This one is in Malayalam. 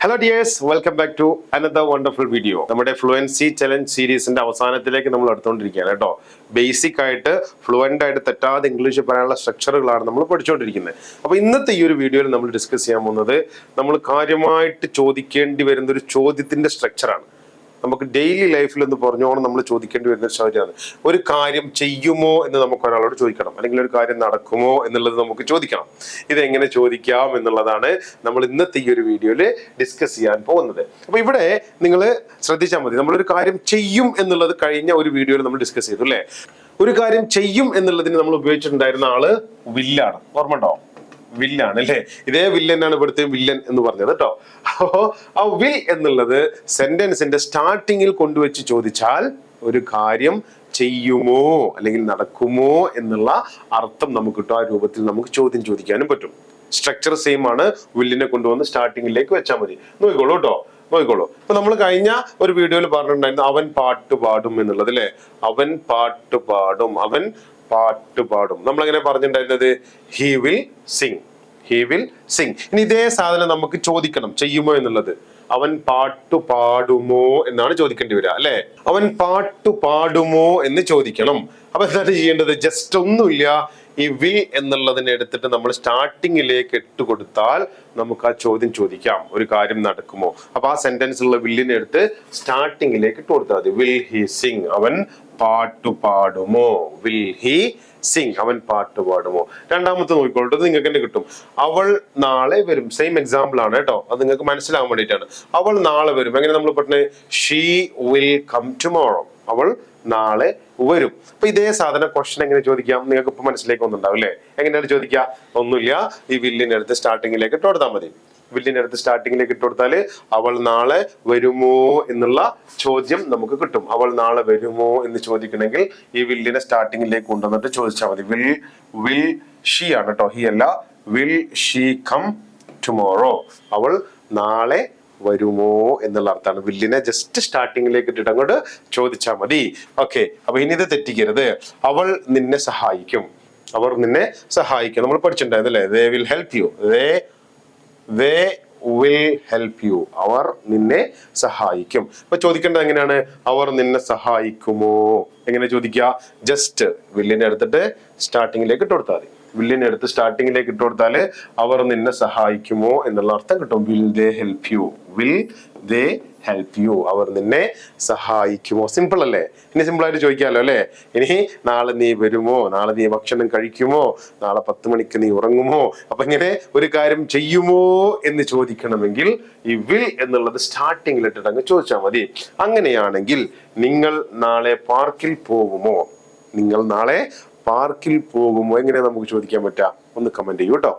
Hello dears welcome back to another wonderful video നമ്മുടെ ഫ്ലുവൻസി ചലഞ്ച് സീരീസിന്റെ അവസാനത്തിലേക്ക് നമ്മൾ എടുത്തുകൊണ്ടിരിക്കുകയാണ് കേട്ടോ. ബേസിക് ആയിട്ട് ഫ്ലുവന്റ് ആയിട്ട് തെറ്റാതെ ഇംഗ്ലീഷ് പറയാനുള്ള സ്ട്രക്ചറുകളാണ് നമ്മൾ പഠിച്ചുകൊണ്ടിരിക്കുന്നത്. അപ്പോൾ ഇന്നത്തെ ഈ ഒരു വീഡിയോയിൽ നമ്മൾ ഡിസ്കസ് ചെയ്യാൻ പോകുന്നത് നമ്മൾ കാര്യമായിട്ട് ചോദിക്കേണ്ടി വരുന്ന ഒരു ചോദ്യത്തിന്റെ സ്ട്രക്ചറാണ് നമുക്ക് ഡെയിലി ലൈഫിൽ എന്ന് പറഞ്ഞോണം നമ്മൾ ചോദിക്കേണ്ടി വരുന്ന ഒരു ചോദ്യമാണ് ഒരു കാര്യം ചെയ്യുമോ എന്ന് നമുക്ക് ഒരാളോട് ചോദിക്കണം. അല്ലെങ്കിൽ ഒരു കാര്യം നടക്കുമോ എന്നുള്ളത് നമുക്ക് ചോദിക്കണം. ഇതെങ്ങനെ ചോദിക്കാം എന്നുള്ളതാണ് നമ്മൾ ഇന്നത്തെ ഈ ഒരു വീഡിയോയിൽ ഡിസ്കസ് ചെയ്യാൻ പോകുന്നത്. അപ്പൊ ഇവിടെ നിങ്ങൾ ശ്രദ്ധിച്ചാൽ മതി. നമ്മളൊരു കാര്യം ചെയ്യും എന്നുള്ളത് കഴിഞ്ഞ ഒരു വീഡിയോയിൽ നമ്മൾ ഡിസ്കസ് ചെയ്തു അല്ലേ? ഒരു കാര്യം ചെയ്യും എന്നുള്ളതിന് നമ്മൾ ഉപയോഗിച്ചിട്ടുണ്ടായിരുന്ന ആൾ വില്ലാണ്. ഓർമ്മ ഉണ്ടോ വില്ലാണ് അല്ലേ? ഇതേ വില്ലനാണ് ഇവിടുത്തെ വില്ലൻ എന്ന് പറഞ്ഞത് കേട്ടോ അപ്പോ ആ വിൽ എന്നുള്ളത് സെന്റൻസിന്റെ സ്റ്റാർട്ടിങ്ങിൽ കൊണ്ടുവച്ച് ചോദിച്ചാൽ ഒരു കാര്യം ചെയ്യുമോ? അല്ലെങ്കിൽ നടക്കുമോ എന്നുള്ള അർത്ഥം നമുക്ക് കിട്ടും ആ രൂപത്തിൽ നമുക്ക് ചോദ്യം ചോദിക്കാനും പറ്റും. സ്ട്രക്ചർ സെയിം ആണ്. വില്ലിനെ കൊണ്ടുവന്ന് സ്റ്റാർട്ടിങ്ങിലേക്ക് വെച്ചാൽ മതി. നോക്കിക്കോളൂ കേട്ടോ നോക്കിക്കോളൂ. ഇപ്പൊ നമ്മൾ കഴിഞ്ഞ ഒരു വീഡിയോയിൽ പറഞ്ഞിട്ടുണ്ടായിരുന്നു അവൻ പാട്ട് പാടും എന്നുള്ളത് അല്ലെ അവൻ പാട്ട് പാടും. അവൻ പാട്ട് പാടും. നമ്മൾ എങ്ങനെ പറഞ്ഞിട്ടുണ്ടായിരുന്നത്? He will sing he will sing ഇനി ഇതേ സാധനം നമുക്ക് ചോദിക്കണം ചെയ്യുമോ എന്നുള്ളത്. അവൻ പാട്ടു പാടുമോ എന്നാണ് ചോദിക്കേണ്ടി വരിക അല്ലെ? അവൻ പാട്ടു പാടുമോ എന്ന് ചോദിക്കണം. അപ്പൊ എന്താണ് ചെയ്യേണ്ടത്? ജസ്റ്റ് ഒന്നുമില്ല. ഈ വിൽ എന്നുള്ളതിനെ എടുത്തിട്ട് നമ്മൾ സ്റ്റാർട്ടിങ്ങിലേക്ക് ഇട്ട് കൊടുത്താൽ നമുക്ക് ആ ചോദ്യം ചോദിക്കാം. ഒരു കാര്യം നടക്കുമോ? അപ്പൊ ആ സെന്റൻസ് ഉള്ള വില്ലിനെ എടുത്ത് സ്റ്റാർട്ടിങ്ങിലേക്ക് ഇട്ട് കൊടുത്താൽ മതി. വിൽ ഹി സിംഗ് അവൻ പാട്ടു പാടുമോ? വിൽ ഹി സിംഗ് അവൻ പാട്ട് പാടുമോ? രണ്ടാമത്തെ നോക്കിക്കോട്ടെ നിങ്ങൾക്ക് തന്നെ കിട്ടും. അവൾ നാളെ വരും. സെയിം എക്സാമ്പിൾ ആണ് കേട്ടോ. അത് നിങ്ങൾക്ക് മനസ്സിലാവാൻ വേണ്ടിയിട്ടാണ്. അവൾ നാളെ വരും. എങ്ങനെ നമ്മൾ പറഞ്ഞത് ഷീ വിൽ കം ടുമോറോ അവൾ നാളെ വരും. അപ്പൊ ഇതേ സാധന ക്വസ്റ്റൻ എങ്ങനെ ചോദിക്കാം? നിങ്ങൾക്ക് ഇപ്പൊ മനസ്സിലേക്ക് ഒന്നുണ്ടാവും അല്ലേ? എങ്ങനെയാണ് ചോദിക്കുക? ഒന്നുമില്ല. ഈ വില്ലിന്റെ അടുത്ത് സ്റ്റാർട്ടിങ്ങിലേക്ക് ഇട്ട് കൊടുത്താൽ മതി. വില്ലിന്റെ അടുത്ത് സ്റ്റാർട്ടിങ്ങിലേക്ക് ഇട്ട് കൊടുത്താൽ അവൾ നാളെ വരുമോ എന്നുള്ള ചോദ്യം നമുക്ക് കിട്ടും. അവൾ നാളെ വരുമോ എന്ന് ചോദിക്കണമെങ്കിൽ ഈ വില്ലിനെ സ്റ്റാർട്ടിങ്ങിലേക്ക് കൊണ്ടുവന്നിട്ട് ചോദിച്ചാൽ മതി. വിൽ വിൽ ഷീ ആണ് കേട്ടോ ഹി അല്ല. വിൽ ഷീ കം ടുമോറോ അവൾ നാളെ വരുമോ എന്നുള്ള അർത്ഥമാണ്. വില്ലിനെ ജസ്റ്റ് സ്റ്റാർട്ടിങ്ങിലേക്ക് ഇട്ടിട്ട് അങ്ങോട്ട് ചോദിച്ചാൽ മതി. ഓക്കെ അപ്പൊ ഇനി ഇത് തെറ്റിക്കരുത്. അവൾ നിന്നെ സഹായിക്കും. അവർ നിന്നെ സഹായിക്കും. നമ്മൾ പഠിച്ചിട്ടുണ്ടായിരുന്നല്ലേ they will help you they they will help you അവർ നിന്നെ സഹായിക്കും. അപ്പൊ ചോദിക്കേണ്ടത് എങ്ങനെയാണ്? അവർ നിന്നെ സഹായിക്കുമോ? എങ്ങനെ ചോദിക്കുക? ജസ്റ്റ് വില്ലിനെ എടുത്തിട്ട് സ്റ്റാർട്ടിങ്ങിലേക്ക് ഇട്ട് കൊടുത്താൽ മതി. വില്ലിനെ എടുത്ത് സ്റ്റാർട്ടിങ്ങിലേക്ക് ഇട്ട് കൊടുത്താൽ അവർ നിന്നെ സഹായിക്കുമോ എന്നുള്ള അർത്ഥം കിട്ടും. Will they help you will they help you അവർ നിന്നെ സഹായിക്കുമോ? സിമ്പിൾ അല്ലേ? ഇനി സിമ്പിൾ ആയിട്ട് ചോദിക്കാമല്ലോ അല്ലേ? ഇനി നാളെ നീ വരുമോ? നാളെ നീ ഭക്ഷണം കഴിക്കുമോ? നാളെ പത്ത് മണിക്ക് നീ ഉറങ്ങുമോ? അപ്പൊ ഇങ്ങനെ ഒരു കാര്യം ചെയ്യുമോ എന്ന് ചോദിക്കണമെങ്കിൽ ഈ വിൽ എന്നുള്ളത് സ്റ്റാർട്ടിങ്ങിൽ ഇട്ടിട്ട് അങ്ങ് ചോദിച്ചാൽ മതി. അങ്ങനെയാണെങ്കിൽ നിങ്ങൾ നാളെ പാർക്കിൽ പോകുമോ? നിങ്ങൾ നാളെ പാർക്കിൽ പോകുമോ? എങ്ങനെയാ നമുക്ക് ചോദിക്കാൻ പറ്റുക? ഒന്ന് കമന്റ് ചെയ്യൂ കേട്ടോ.